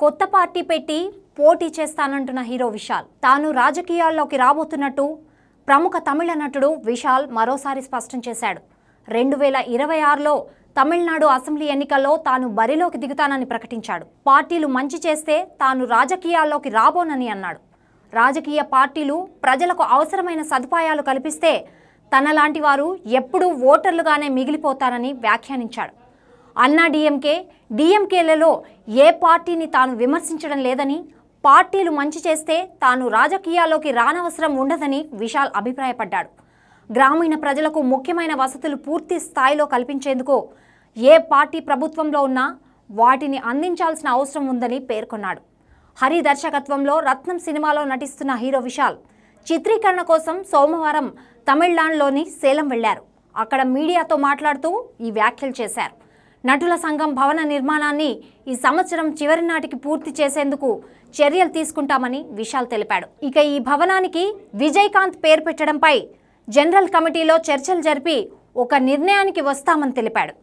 కొత్త పార్టీ పెట్టి పోటీ చేస్తానంటున్న హీరో విశాల్. తాను రాజకీయాల్లోకి రాబోతున్నట్టు ప్రముఖ తమిళ నటుడు విశాల్ మరోసారి స్పష్టం చేశాడు. రెండు వేల ఇరవై ఆరులో తమిళనాడు అసెంబ్లీ ఎన్నికల్లో తాను బరిలోకి దిగుతానని ప్రకటించాడు. పార్టీలు మంచి చేస్తే తాను రాజకీయాల్లోకి రాబోనని అన్నాడు. రాజకీయ పార్టీలు ప్రజలకు అవసరమైన సదుపాయాలు కల్పిస్తే తనలాంటి వారు ఎప్పుడూ ఓటర్లుగానే మిగిలిపోతారని వ్యాఖ్యానించాడు. అన్నా డిఎంకే డిఎంకేలలో ఏ పార్టీని తాను విమర్శించడం లేదని పార్టీలు మంచి చేస్తే తాను రాజకీయాల్లోకి రానవసరం ఉండదని విశాల్ అభిప్రాయపడ్డాడు. గ్రామీణ ప్రజలకు ముఖ్యమైన వసతులు పూర్తి స్థాయిలో కల్పించేందుకు ఏ పార్టీ ప్రభుత్వంలో ఉన్నా వాటిని అందించాల్సిన అవసరం ఉందని పేర్కొన్నాడు. హరి దర్శకత్వంలో రత్నం సినిమాలో నటిస్తున్న హీరో విశాల్ చిత్రీకరణ కోసం సోమవారం తమిళనాడులోని సేలం వెళ్ళారు అక్కడ మీడియాతో మాట్లాడుతూ ఈ వ్యాఖ్యలు చేశారు. నటుల సంఘం భవన నిర్మాణాన్ని ఈ సంవత్సరం చివరి నాటికి పూర్తి చేసేందుకు చర్యలు తీసుకుంటామని విశాల్ తెలిపాడు. ఇక ఈ భవనానికి విజయకాంత్ పేరు పెట్టడంపై జనరల్ కమిటీలో చర్చలు జరిపి ఒక నిర్ణయానికి వస్తామని తెలిపాడు.